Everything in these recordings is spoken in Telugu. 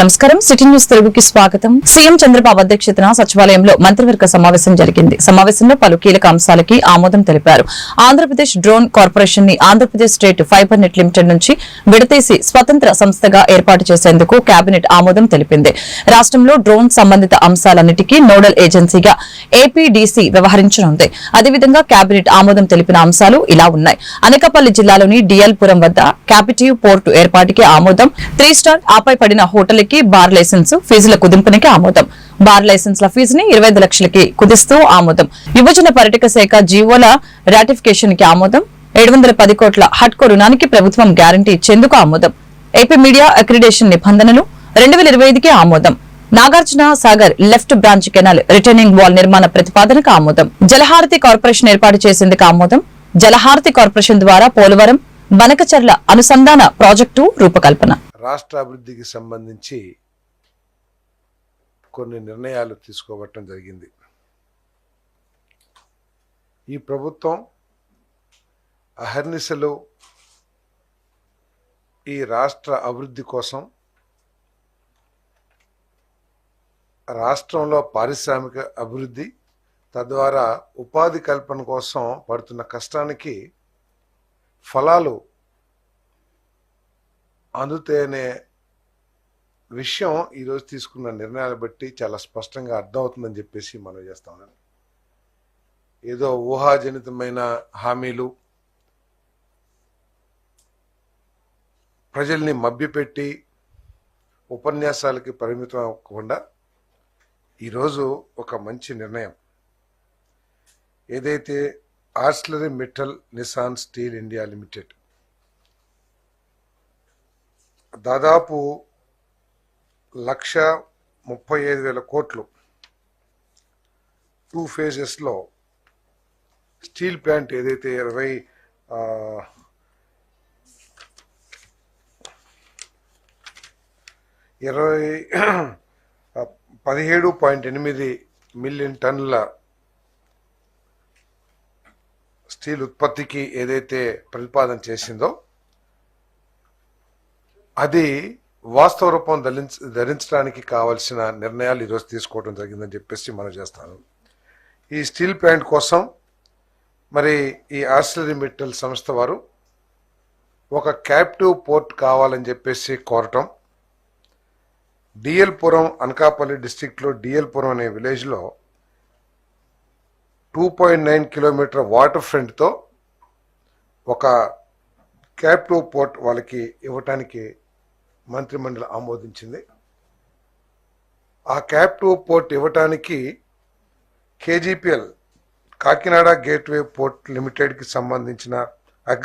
నమస్కారం. సిటీ న్యూస్ తెలుగుకి స్వాగతం. సీఎం చంద్రబాబు అధ్యక్షతన సచివాలయంలో మంత్రివర్గ సమావేశం జరిగింది. సమావేశంలో పలు కీలక అంశాలకి ఆమోదం తెలిపారు. Andhra Pradesh drone కార్పొరేషన్ని Andhra Pradesh state fibre net limited నుంచి విడతీసి స్వతంత్ర సంస్థగా ఏర్పాటు చేసేందుకు కేబినెట్ ఆమోదం తెలిపింది. రాష్ట్రంలో డ్రోన్ సంబంధిత అంశాలన్నిటికీ నోడల్ ఏజెన్సీగా ఏపీడీసీ వ్యవహరించనుంది. అదేవిధంగా కేబినెట్ ఆమోదం తెలిపిన అంశాలు ఇలా ఉన్నాయి. అనకాపల్లి జిల్లాలోని డిఎల్పురం వద్ద క్యాపిటివ్ పోర్టు ఏర్పాటుకి ఆమోదం. త్రీ స్టార్ ఆపై పడిన లక్షలకి బార్ లైసెన్స్ ఫీజుల కుదింపునికి ఆమోదం. బార్ లైసెన్స్ల ఫీజుని ఇరవై ఐదు లక్షలకి కుదిస్తూ ఆమోదం. యువజన పర్యటక శాఖ జీవోల రాటిఫికేషన్కి ఆమోదం. ఏడు వందల పది కోట్ల హట్కో రుణానికి ప్రభుత్వం గ్యారంటీ ఇచ్చేందుకు ఆమోదం. ఏపీ మీడియా అక్రిడేషన్ నిబంధనలు రెండు వేల ఇరవై ఐదుకి ఆమోదం. Nagarjuna Sagar left branch canal retaining wall నిర్మాణ ప్రతిపాదనకు ఆమోదం. జలహారతి కార్పొరేషన్ ఏర్పాటు చేసేందుకు ఆమోదం. జలహారతి కార్పొరేషన్ ద్వారా పోలవరం బనకచర్ల అనుసంధాన ప్రాజెక్టు రూపకల్పన. రాష్ట్ర అభివృద్ధికి సంబంధించి కొన్ని నిర్ణయాలు తీసుకోవటం జరిగింది. ఈ ప్రభుత్వం అహర్నిశలు ఈ రాష్ట్ర అభివృద్ధి కోసం రాష్ట్రంలో పారిశ్రామిక అభివృద్ధి తద్వారా ఉపాధి కల్పన కోసం పడుతున్న కష్టానికి ఫలాలు అందుతేనే విషయం ఈరోజు తీసుకున్న నిర్ణయాలు బట్టి చాలా స్పష్టంగా అర్థమవుతుందని చెప్పేసి మనం చేస్తామని ఏదో ఊహాజనితమైన హామీలు ప్రజల్ని మభ్యపెట్టి ఉపన్యాసాలకి పరిమితం అవ్వకుండా ఈరోజు ఒక మంచి నిర్ణయం. ఏదైతే Arcelor Mittal Nippon steel India limited దాదాపు లక్ష ముప్పై ఐదు వేల కోట్లు టూ ఫేజెస్లో స్టీల్ ప్లాంట్ ఏదైతే ఇరవై ఇరవై పదిహేడు పాయింట్ ఎనిమిది మిలియన్ టన్నుల స్టీల్ ఉత్పత్తికి ఏదైతే ప్రతిపాదన చేసిందో అది వాస్తవ రూపం ధరించ ధరించడానికి కావలసిన నిర్ణయాలు ఈరోజు తీసుకోవడం జరిగిందని చెప్పేసి మనం చేస్తాను. ఈ స్టీల్ ప్లాంట్ కోసం మరి ఈ ఆస్ట్రేలియన్ మెటల్ సంస్థ వారు ఒక క్యాప్టివ్ పోర్ట్ కావాలని చెప్పేసి కోరటం. డిఎల్ పురం అనకాపల్లి డిస్టిక్లో డిఎల్ పురం అనే విలేజ్లో two point nine kilometre water ఫ్రంట్తో ఒక క్యాప్టివ్ పోర్ట్ వాళ్ళకి ఇవ్వటానికి మంత్రిమండలి ఆమోదించింది. ఆ క్యాప్ టు పోర్ట్ ఇవ్వటానికి కేజీపీఎల్ కాకినాడ గేట్వే పోర్ట్ లిమిటెడ్కి సంబంధించిన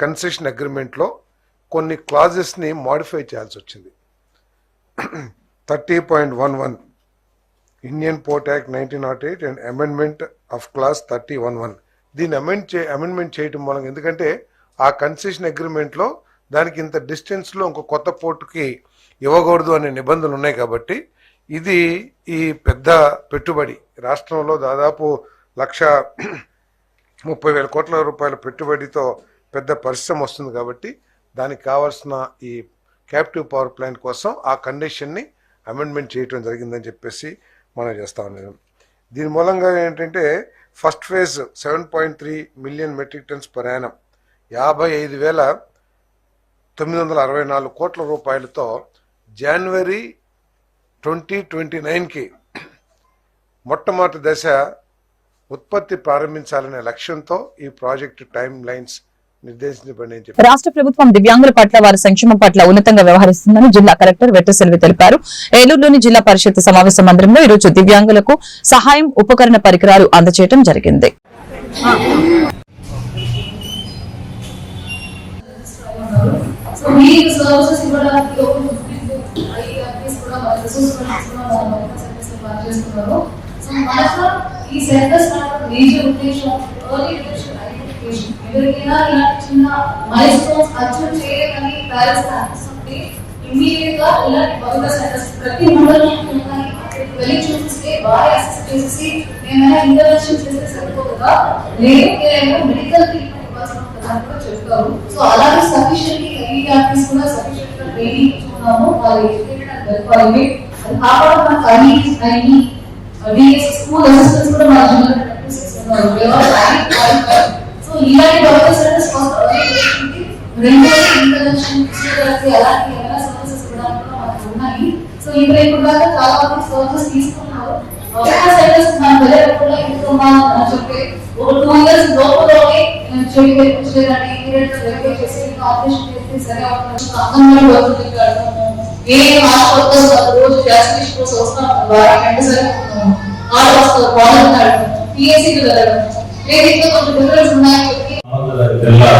కన్సెషన్ అగ్రిమెంట్లో కొన్ని క్లాజెస్ని మాడిఫై చేయాల్సి వచ్చింది thirty point one one Indian port act nineteen naught eight and amendment of clause thirty one one. దీన్ని అమెండ్ చే అమెండ్మెంట్ చేయటం మూలంగా ఎందుకంటే ఆ కన్సెషన్ అగ్రిమెంట్లో దానికి ఇంత డిస్టెన్స్లో ఇంకో కొత్త పోర్టుకి ఇవ్వకూడదు అనే నిబంధనలు ఉన్నాయి కాబట్టి ఇది ఈ పెద్ద పెట్టుబడి. రాష్ట్రంలో దాదాపు లక్ష ముప్పై వేల కోట్ల రూపాయల పెట్టుబడితో పెద్ద పరిశ్రమ వస్తుంది కాబట్టి దానికి కావాల్సిన ఈ క్యాప్టివ్ పవర్ ప్లాంట్ కోసం ఆ కండిషన్ని అమెండ్మెంట్ చేయటం జరిగిందని చెప్పేసి మనం చేస్తా ఉన్నాం. దీని మూలంగా ఏంటంటే first phase seven point three million metric tons per annum యాభై ఐదు వేల తొమ్మిది వందల అరవై నాలుగు కోట్ల రూపాయలతో జనవరి ట్వంటీ ట్వంటీ నైన్కి మొట్టమొదటి దశ ఉత్పత్తి ప్రారంభించాలనే లక్ష్యంతో ఈ ప్రాజెక్టు టైం లైన్స్ రాష్ట్ర ప్రభుత్వం దివ్యాంగుల పట్ల వారి సంక్షేమం పట్ల ఉన్నతంగా వ్యవహరిస్తుందని జిల్లా కలెక్టర్ వెట్టసెల్వి తెలిపారు. ఏలూరులోని జిల్లా పరిషత్ సమావేశ మందిరంలో ఈరోజు దివ్యాంగులకు సహాయం ఉపకరణ పరికరాలు అందజేయడం జరిగింది సో మీకు సర్వీసెస్ ఇవ్వడానికి ఒక ఐఆర్పీస్ కూడా మన రిసోర్స్ పర్సన్స్ కూడా మన లోకల్ సర్వీస్లో పనిచేస్తున్నారు సో మనకు ఈ సెంటర్స్ మేజర్ ఉద్దేశం ఎర్లీ డిటెక్షన్ ఐడెంటిఫికేషన్ ఎవరికైనా ఇలాంటి చిన్న మైల్ స్టోన్స్ అచీవ్ చేయాలని పేరెంట్స్ అనిపిస్తుంది ఇమ్మీడియట్గా ఇలాంటి బహుళ సెంటర్స్ ప్రతి మండలం ఉన్నాయి వెళ్ళి చూపిస్తే బాగా అసెస్ చేసి ఏమైనా ఇంటర్వెన్షన్ చేస్తే సరిపోతుందా? లేదు ఏమైనా మెడికల్ ట్రీట్మెంట్ ఇవ్వాల్సి ఉంటుందని కూడా చెప్తారు. సో అలాగే సఫిషియెంట్ ఈఆర్పీస్ కూడా సఫిషియెంట్ ట్రైనింగ్ వాళ్ళు ఎడ్యుకేటెడ్ అండ్ అది కాకుండా మనకు ఐఈ డిఎస్ స్కూల్ అసిస్టెంట్స్ కూడా మన ప్రాక్టీస్ ఇంటర్నేషనల్ ఫిజియోథెరపీ అలాంటి సర్వీసెస్ మనకు ఉన్నాయి. సో ఇప్పుడు ఇప్పుడు దాకా చాలా మంది సర్వీసెస్ తీసుకున్నారు. సర్వీస్ మనం చెప్పి ఒక టూ ఇయర్స్ లోపలనే చేయడానికి ఇమీడియట్ వెరిఫై చేసి ఆపరేషన్ చేస్తే సరే అవుతుంది అంగన్వాడీ వర్కులకి వెళ్ళడము ఏ హాస్పిటల్స్ రోజు వ్యాక్సినేషన్ వస్తారు వాళ్ళని పిఎస్సీకి లేదు ఇంకా కొంచెం డిఫరెన్స్ ఉన్నాయని చెప్పి జిల్లా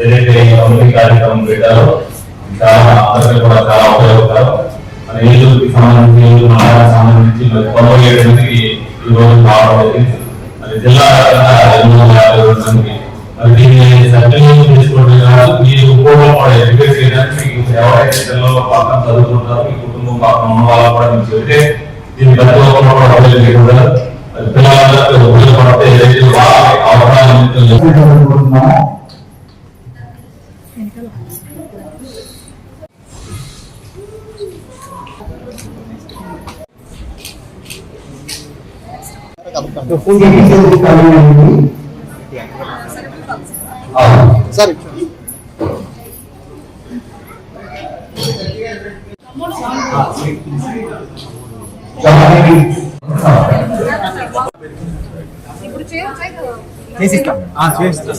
ఏదైతే ఈ కార్యక్రమం పెట్టారో చాలా అందరికీ కూడా చాలా ఉపయోగకరం మన సంబంధించి సంబంధించి మరి ఈ రోజు జరిగింది జిల్లా వ్యాప్తంగా రెండు వందల యాభై రెండు మందికి మరి దీన్ని మీరు కుటుంబం ఎడ్యుకేట్ చేయడానికి మీకు ఎవరైతే పిల్లలు పక్కన చదువుకుంటారో మీ కుటుంబం పక్కన ఉన్న వాళ్ళు కూడా మీకు చెబితే దీన్ని ప్రతి కూడా అభివృద్ధి చేయకూడదు ఉపయోగపడితే ఏదైతే వాళ్ళకి అవసరాలు సరే కేసు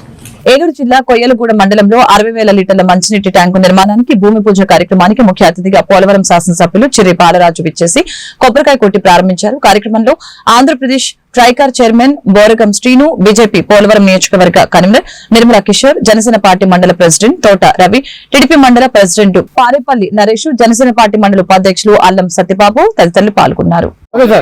ఏలూరు జిల్లా కొయ్యలగూడ మండలంలో అరవై వేల లీటర్ల మంచినీటి ట్యాంకు నిర్మాణానికి భూమి పూజ కార్యక్రమానికి ముఖ్య అతిథిగా పోలవరం శాసనసభ్యులు చిర్రి బాలరాజు విచ్చేసి కొబ్బరికాయ కొట్టి ప్రారంభించారు. కార్యక్రమంలో Andhra Pradesh TRICOR chairman Boragam Srinu BJP Polavaram నియోజకవర్గ కన్వీనర్ నిర్మలా కిషోర్ జనసేన పార్టీ మండల ప్రెసిడెంట్ తోట రవి టీడీపీ మండల ప్రెసిడెంట్ పారేపల్లి నరేష్ జనసేన పార్టీ మండల ఉపాధ్యక్షులు అల్లం సత్యబాబు తదితరులు పాల్గొన్నారు. ఓకే.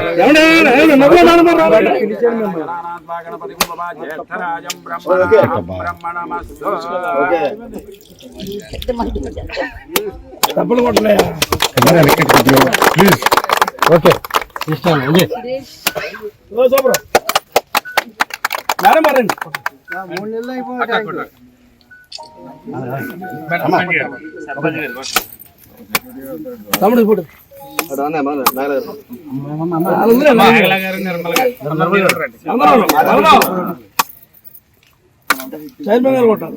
మూడు నెలలు అయిపోయింది తమ్ముడు ఇప్పుడు చైర్మన్ గారు కొట్టాలి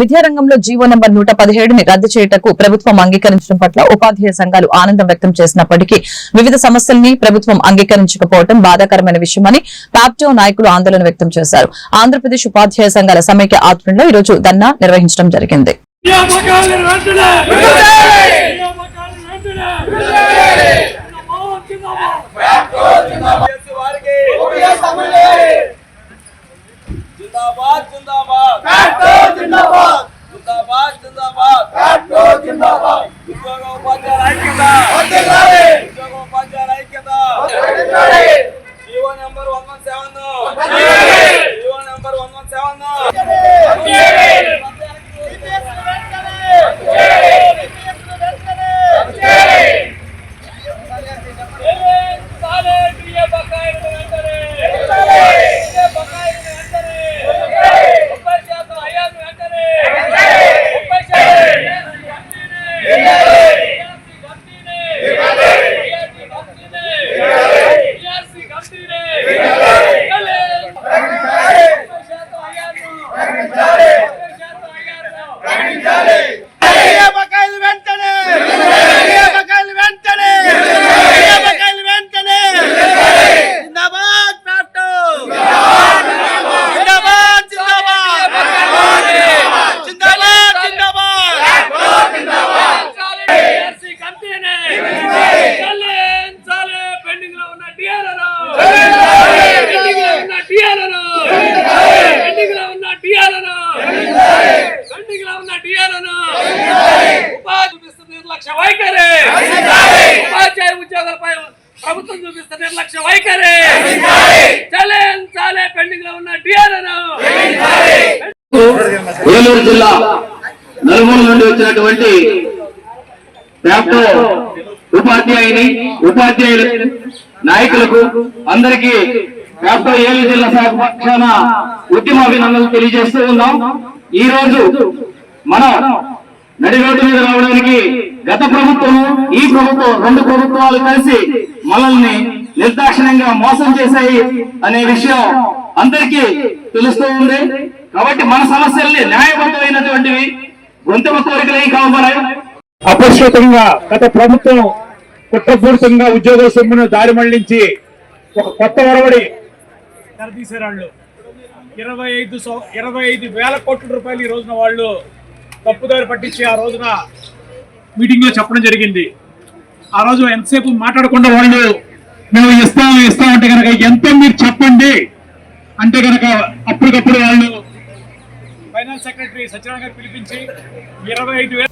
విద్యారంగంలో జీవో నంబర్ నూట పదిహేడుని రద్దు చేయటకు ప్రభుత్వం అంగీకరించడం పట్ల ఉపాధ్యాయ సంఘాలు ఆనందం వ్యక్తం చేసినప్పటికీ వివిధ సమస్యల్ని ప్రభుత్వం అంగీకరించకపోవడం బాధాకరమైన విషయమని పాప్టో నాయకులు ఆందోళన వ్యక్తం చేశారు. ఆంధ్రప్రదేశ్ ఉపాధ్యాయ సంఘాల సమైక్య ఆధ్వర్యంలో ఈ రోజు ధర్నా నిర్వహించడం జరిగింది. జిందాబాద్ జిందాబాద్. జిందాబాద్. జిందాబాద్ ఉద్యోగ ఉపాధ్యాయుల ఐక్యత. ఉద్యోగ ఉపాధ్యాయుల ఐక్యత. ఏలూరు జిల్లా నలుమూల నుండి వచ్చినటువంటి ప్రాప్తో ఉపాధ్యాయుని ఉపాధ్యాయులు నాయకులకు అందరికీ ప్రాప్తో ఏలూరు జిల్లా శాఖ పక్షాన ఉద్యమ అభినందనలు తెలియజేస్తూ ఉన్నాం. ఈ రోజు మనం నడి రోడ్డు మీద రావడానికి గత ప్రభుత్వం ఈ ప్రభుత్వం రెండు ప్రభుత్వాలు కలిసి మనల్ని నిర్దాక్షిణ్యంగా మోసం చేశాయి అనే విషయం అందరికీ తెలుస్తూ ఉంది. కాబట్టి మన సమస్యల్ని న్యాయబద్ధమైనటువంటివి గొంతమ కోరికలే కావాలి అపరిష్కృతంగా గత ప్రభుత్వం కుట్రపూరితంగా ఉద్యోగుల సొమ్మును దారి మళ్ళించి ఒక కొత్త వరవడి తెరదీశారు ఇరవై ఐదు ఇరవై ఐదు వేల కోట్ల రూపాయలు ఈ రోజున వాళ్ళు తప్పుదారి పట్టించి ఆ రోజున మీటింగ్లో చెప్పడం జరిగింది. ఆ రోజు ఎంతసేపు మాట్లాడకుండా వాళ్ళు మేము ఇస్తాం ఇస్తాం అంటే కనుక ఎంత మీరు చెప్పండి. అంటే కనుక అప్పటికప్పుడు వాళ్ళు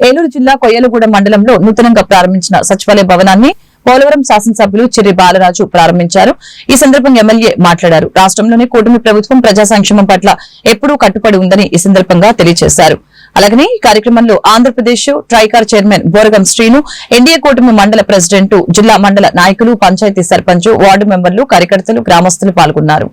ఏలూరు జిల్లా కొయ్యలగూడ మండలంలో నూతనంగా ప్రారంభించిన సచివాలయ భవనాన్ని పోలవరం శాసనసభ్యులు చిర్రి బాలరాజు ప్రారంభించారు. ఈ సందర్భంగా ఎమ్మెల్యే మాట్లాడారు. రాష్ట్రంలోనే కూటమి ప్రభుత్వం ప్రజా సంక్షేమం పట్ల ఎప్పుడూ కట్టుబడి ఉందని ఈ సందర్భంగా తెలియజేశారు. అలాగనే ఈ కార్యక్రమంలో Andhra Pradesh TRICOR chairman Boragam Srinu NDA కూటమి మండల ప్రెసిడెంట్ జిల్లా మండల నాయకులు పంచాయతీ సర్పంచ్ వార్డు మెంబర్లు కార్యకర్తలు గ్రామస్తులు పాల్గొన్నారు.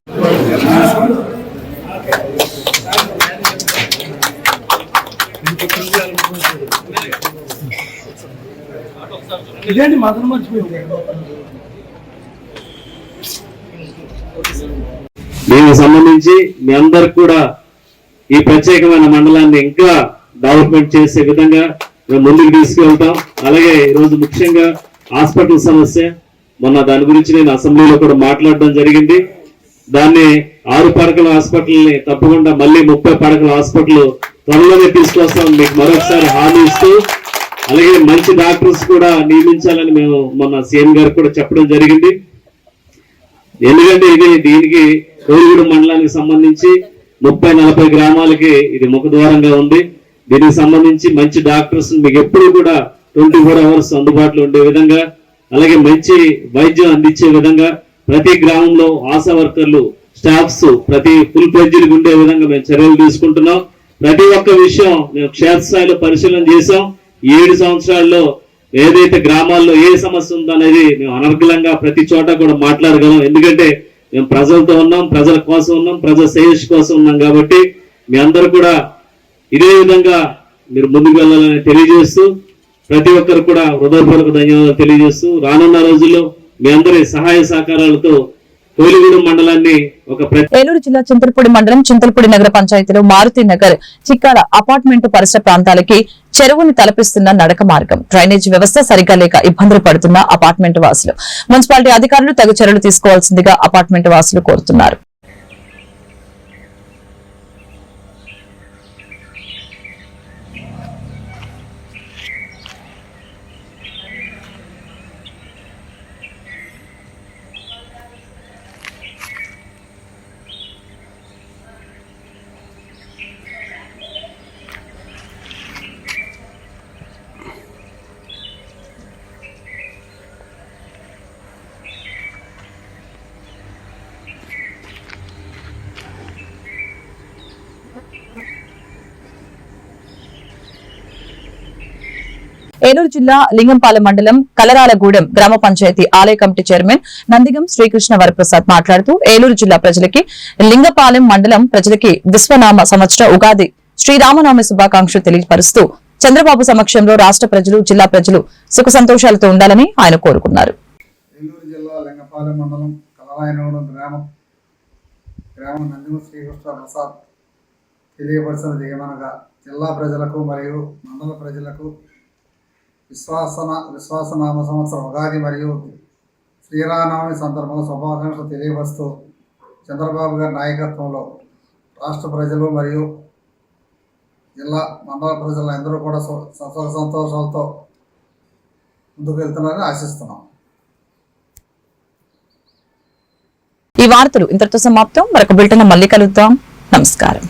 ఇదేంటి మదన మర్చిపోయింది? దీనికి సంబంధించి మీ అందరికి కూడా ఈ ప్రత్యేకమైన మండలాన్ని ఇంకా డెవలప్మెంట్ చేసే విధంగా మేము ముందుకు తీసుకెళ్తాం అలాగే ఈరోజు ముఖ్యంగా హాస్పిటల్ సమస్య మొన్న దాని గురించి నేను అసెంబ్లీలో కూడా మాట్లాడడం జరిగింది. దాన్ని ఆరు పడకల హాస్పిటల్ని తప్పకుండా మళ్ళీ ముప్పై పడకల హాస్పిటల్ త్వరలోనే తీసుకొస్తాం. మీకు మరొకసారి హామీ ఇస్తూ అలాగే మంచి డాక్టర్స్ కూడా నియమించాలని మేము మొన్న సీఎం గారికి కూడా చెప్పడం జరిగింది. ఎందుకంటే ఇది దీనికి కోయిగూడు మండలానికి సంబంధించి ముప్పై నలభై గ్రామాలకి ఇది ముఖద్వారంగా ఉంది. దీనికి సంబంధించి మంచి డాక్టర్స్ మీకు ఎప్పుడు కూడా ట్వంటీ ఫోర్ అవర్స్ అందుబాటులో ఉండే విధంగా అలాగే మంచి వైద్యం అందించే విధంగా ప్రతి గ్రామంలో ఆశా వర్కర్లు స్టాఫ్స్ ప్రతి ఫుల్ ఫ్లెడ్జ్డ్ ఉండే విధంగా మేము చర్యలు తీసుకుంటున్నాం. ప్రతి ఒక్క విషయం మేము క్షేత్రస్థాయిలో పరిశీలన చేశాం. ఏడు సంవత్సరాల్లో ఏదైతే గ్రామాల్లో ఏ సమస్య ఉందో అనేది మేము అనర్గలంగా ప్రతి చోట కూడా మాట్లాడగలం. ఎందుకంటే మేము ప్రజలతో ఉన్నాం ప్రజల కోసం ఉన్నాం ప్రజల శ్రేయస్సు కోసం ఉన్నాం కాబట్టి మీ అందరూ కూడా ఇదే విధంగా మీరు ముందుకు వెళ్ళాలని తెలియజేస్తూ ప్రతి ఒక్కరు కూడా హృదయపూర్వక ధన్యవాదాలు తెలియజేస్తూ రానున్న రోజుల్లో మీ అందరి సహాయ సహకారాలతో ఏలూరు జిల్లా చింతలపూడి మండలం చింతలపూడి నగర పంచాయతీలో మారుతి నగర్ చిక్కాల అపార్ట్మెంట్ పరిసర ప్రాంతాలకి చెరువుని తలపిస్తున్న నడక మార్గం. డ్రైనేజ్ వ్యవస్థ సరిగ్గా లేక ఇబ్బందులు పడుతున్న అపార్ట్మెంట్ వాసులు. మున్సిపాలిటీ అధికారులు తగు చర్యలు తీసుకోవాల్సిందిగా అపార్ట్మెంట్ వాసులు కోరుతున్నారు. ఏలూరు జిల్లా లింగంపాలెం మండలం కలరాలగూడెం గ్రామ పంచాయతీ ఆలయ కమిటీ చైర్మన్ నందిగం శ్రీకృష్ణ వరప్రసాద్ మాట్లాడుతూ ఏలూరు జిల్లా ప్రజలకి లింగపాలెం మండలం ప్రజలకి విశ్వనామ సంవత్సర ఉగాది శ్రీరామనవమి శుభాకాంక్షలు తెలియపరుస్తూ చంద్రబాబు సమక్షంలో రాష్ట్ర ప్రజలు జిల్లా ప్రజలు సుఖ సంతోషాలతో ఉండాలని ఆయన కోరుకున్నారు. నెల్లూరు ఏమనగా జిల్లా ప్రజలకు మరియు మండల ప్రజలకు విశ్వాసన విశ్వాసనామ సంవత్సరం ఉగాది మరియు శ్రీరామనవమి సందర్భంగా శుభాకాంక్షలు తెలియవస్తూ చంద్రబాబు గారి నాయకత్వంలో రాష్ట్ర ప్రజలు మరియు జిల్లా మండల ప్రజలు అందరూ కూడా సుఖ సంతోషాలతో ముందుకు వెళ్తున్నారని ఆశిస్తున్నాం. ఈ వార్తలు ఇంతటితో సమాప్తం. మరొక బిల్టన్ మళ్ళీ కలుద్దాం. నమస్కారం.